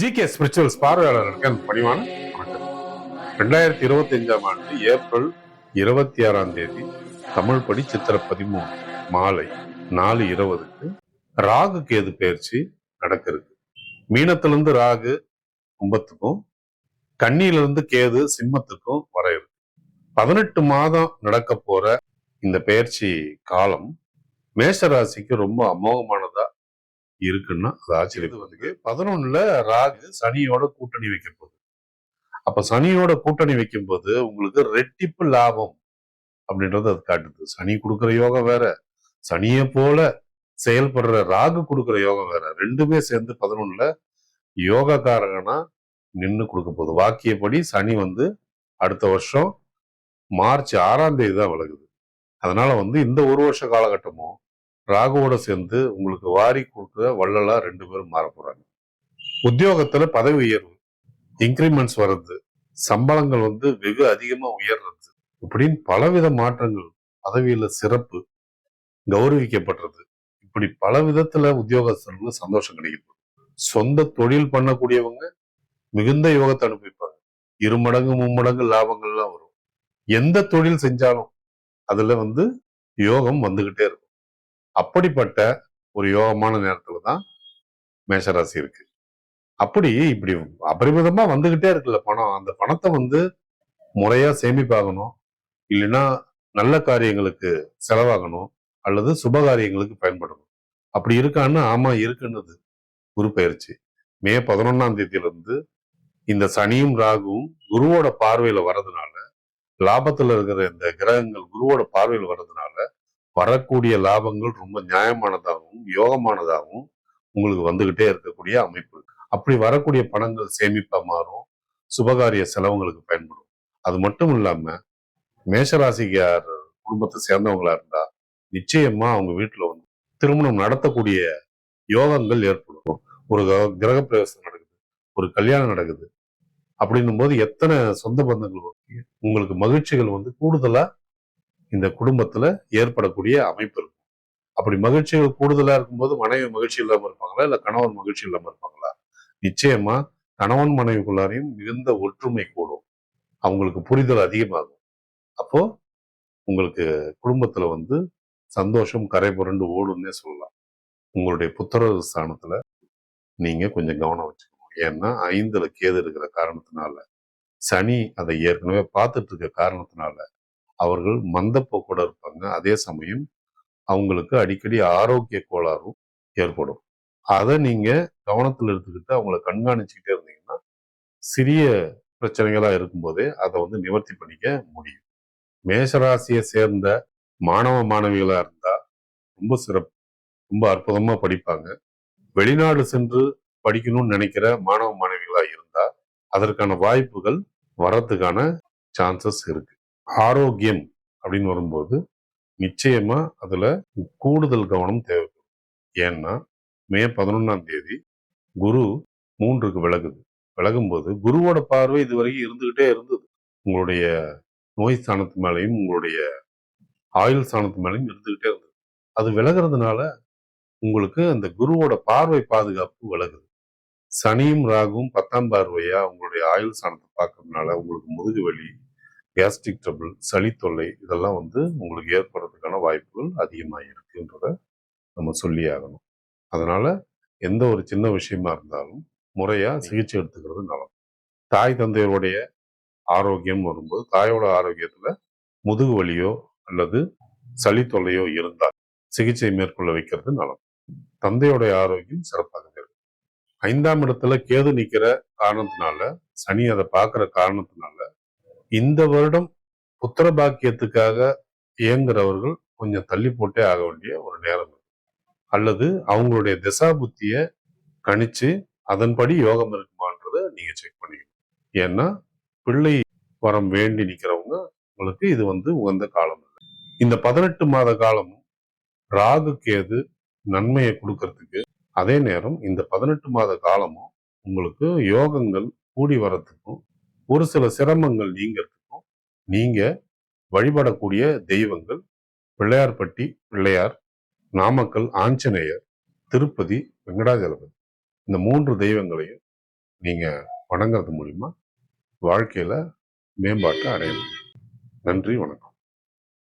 G K spirituals பார்வையாளர்களுக்கு அந்த பணிவான வணக்கம் ரெண்டாயிரத்தி இருபத்தி அஞ்சாம் ஆண்டு ஏப்ரல் இருபத்தி ஆறாம் தேதி தமிழ் படி சித்திர பதிமூணு மாலை நாலு இருபதுக்கு ராகு கேது பயிற்சி நடக்கிறது. மீனத்திலிருந்து ராகு கும்பத்துக்கும் கண்ணியிலிருந்து கேது சிம்மத்துக்கும் வர இருக்கு. பதினெட்டு மாதம் நடக்க போற இந்த பயிற்சி காலம் மேஷராசிக்கு ரொம்ப அமோகமானதா இருக்குன்னா அது ஆச்சரியம் வந்து பதினொன்னுல ராகு சனியோட கூட்டணி வைக்க போகுது அப்ப சனியோட கூட்டணி வைக்கும் போது உங்களுக்கு ரெட்டிப்பு லாபம் அப்படின்றது அது காட்டுது. சனி கொடுக்குற யோகம் வேற சனியை போல செயல்படுற ராகு கொடுக்குற யோகம் வேற. ரெண்டுமே சேர்ந்து பதினொன்னுல யோகக்காரகனா நின்று கொடுக்க போகுது. வாக்கியப்படி சனி வந்து அடுத்த வருஷம் மார்ச் ஆறாம் தேதி தான் விலகுது. அதனால வந்து இந்த ஒரு வருஷ காலகட்டமும் ராகுவோட சேர்ந்து உங்களுக்கு வாரி கொடுக்குற வள்ளலா ரெண்டு பேரும் மாற போறாங்க. உத்தியோகத்துல பதவி உயர்வு இன்க்ரிமெண்ட்ஸ் வர்றது சம்பளங்கள் வந்து வெகு அதிகமா உயர்றது இப்படின்னு பலவித மாற்றங்கள் பதவியில சிறப்பு கௌரவிக்கப்படுறது. இப்படி பல விதத்துல உத்தியோகஸ்தர்களுக்கு சந்தோஷம் கிடைக்கும் சொந்த தொழில் பண்ணக்கூடியவங்க மிகுந்த யோகத்தை அனுபவிப்பாங்க. இரு மடங்கு மும்மடங்கு லாபங்கள்லாம் வரும். எந்த தொழில் செஞ்சாலும் அதுல வந்து யோகம் வந்துகிட்டே இருக்கும். அப்படிப்பட்ட ஒரு யோகமான நேரத்துல தான் மேஷராசி இருக்கு. அப்படி இப்படி அபரிமிதமா வந்துகிட்டே இருக்குல்ல பணம். அந்த பணத்தை வந்து முறையா சேமிப்பாகணும். இல்லைன்னா நல்ல காரியங்களுக்கு செலவாகணும். அல்லது சுப காரியங்களுக்கு பயன்படணும். அப்படி இருக்கான்னு ஆமா இருக்குன்னுது குரு பயிற்சி மே பதினொன்னாம் தேதியிலிருந்து இந்த சனியும் ராகுவும் குருவோட பார்வையில வர்றதுனால லாபத்துல இருக்கிற இந்த கிரகங்கள் குருவோட பார்வையில் வர்றதுனால வரக்கூடிய லாபங்கள் ரொம்ப நியாயமானதாகவும் யோகமானதாகவும் உங்களுக்கு வந்துகிட்டே இருக்கக்கூடிய அமைப்பு. அப்படி வரக்கூடிய பணங்கள் சேமிப்பா மாறும் சுபகாரிய செலவுங்களுக்கு பயன்படும். அது மட்டும் இல்லாம மேஷராசிக்கார் குடும்பத்தை சேர்ந்தவங்களா இருந்தா நிச்சயமா அவங்க வீட்டுல வந்து திருமணம் நடத்தக்கூடிய யோகங்கள் ஏற்படும். ஒரு கிரக- பிரவேசம் நடக்குது ஒரு கல்யாணம் நடக்குது. அப்படின்னும் போது எத்தனை சொந்த பந்தங்கள் உங்களுக்கு மகிழ்ச்சிகள் வந்து கூடுதலா இந்த குடும்பத்துல ஏற்படக்கூடிய அமைப்பு இருக்கும். அப்படி மகிழ்ச்சிகள் கூடுதலா இருக்கும்போது மனைவி மகிழ்ச்சி இல்லாம இருப்பாங்களா? இல்ல கணவன் மகிழ்ச்சி இல்லாம இருப்பாங்களா? நிச்சயமா கணவன் மனைவிக்குள்ளாரையும் மிகுந்த ஒற்றுமை கூடும். அவங்களுக்கு புரிதல் அதிகமாகும். அப்போ உங்களுக்கு குடும்பத்துல வந்து சந்தோஷம் கரை புரண்டு ஓடும்னே சொல்லலாம். உங்களுடைய புத்திர ஸ்தானத்துல நீங்க கொஞ்சம் கவனம் வச்சுக்கணும். ஏன்னா ஐந்துல கேது இருக்கிற காரணத்தினால சனி அதை ஏற்கனவே பார்த்துட்டு இருக்க காரணத்தினால அவர்கள் மந்தப்போக்கோட இருப்பாங்க. அதே சமயம் அவங்களுக்கு அடிக்கடி ஆரோக்கிய கோளாறும் ஏற்படும். அதை நீங்க கவனத்தில் எடுத்துக்கிட்டு அவங்கள கண்காணிச்சுக்கிட்டே இருந்தீங்கன்னா சிறிய பிரச்சனைகளா இருக்கும்போதே அதை வந்து நிவர்த்தி பண்ணிக்க முடியும். மேஷராசியை சேர்ந்த மாணவ மாணவிகளா இருந்தா ரொம்ப சிறப்பு ரொம்ப அற்புதமா படிப்பாங்க. வெளிநாடு சென்று படிக்கணும்னு நினைக்கிற மாணவ மாணவிகளா இருந்தால் அதற்கான வாய்ப்புகள் வர்றதுக்கான சான்சஸ் இருக்கு. ஆரோக்கியம் அப்படின்னு வரும்போது நிச்சயமா அதுல கூடுதல் கவனம் தேவைப்படும். ஏன்னா மே பதினொன்னாம் தேதி குரு மூன்றுக்கு விலகுது. விலகும்போது குருவோட பார்வை இதுவரைக்கும் இருந்துகிட்டே இருந்தது. உங்களுடைய நோய் ஸ்தானத்து மேலையும் உங்களுடைய ஆயுள் ஸ்தானத்து மேலையும் இருந்துகிட்டே இருந்தது. அது விலகிறதுனால உங்களுக்கு அந்த குருவோட பார்வை பாதுகாப்பு விலகுது. சனியும் ராகும் பத்தாம் பார்வையா உங்களுடைய ஆயுள் ஸ்தானத்தை பார்க்கறதுனால உங்களுக்கு முதுகு வலி கேஸ்ட்ரிக் ட்ரபிள் சளி தொல்லை இதெல்லாம் வந்து உங்களுக்கு ஏற்படுறதுக்கான வாய்ப்புகள் அதிகமாக இருக்குன்றத நம்ம சொல்லி ஆகணும். அதனால எந்த ஒரு சின்ன விஷயமா இருந்தாலும் முறையா சிகிச்சை எடுத்துக்கிறது நலம் தாய் தந்தையருடைய ஆரோக்கியம் வரும்போது தாயோட ஆரோக்கியத்துல முதுகு வலியோ அல்லது சளி தொல்லையோ இருந்தால் சிகிச்சை மேற்கொள்ள வைக்கிறது நலம் தந்தையோடைய ஆரோக்கியம் சிறப்பாக இருக்கும். ஐந்தாம் இடத்துல கேது நிற்கிற காரணத்தினால சனி அதை பார்க்குற காரணத்தினால இந்த வருடம் புத்திர பாக்கியத்துக்காக இயங்குறவர்கள் கொஞ்சம் தள்ளி போட்டே ஆக வேண்டிய ஒரு நேரம் அல்லது அவங்களுடைய திசா புத்திய கணிச்சு அதன்படி யோகம் இருக்குமான்றதை நீங்க செக் பண்ணிக்கணும். ஏன்னா பிள்ளை வரம் வேண்டி நிக்கிறவங்க உங்களுக்கு இது வந்து உகந்த காலம் இல்லை இந்த பதினெட்டு மாத காலமும் ராகு கேது நன்மையை கொடுக்கறதுக்கு அதே நேரம் இந்த பதினெட்டு மாத காலமும் உங்களுக்கு யோகங்கள் கூடி வரத்துக்கும் ஒரு சில சிரமங்கள் நீங்கிறதுக்கும் நீங்க வழிபடக்கூடிய தெய்வங்கள் பிள்ளையார்பட்டி பிள்ளையார் நாமக்கல் ஆஞ்சநேயர் திருப்பதி வெங்கடாஜலபதி இந்த மூன்று தெய்வங்களையும் நீங்க வணங்குறது மூலிமா வாழ்க்கையில மேம்பாட்டை அடைய நன்றி வணக்கம்.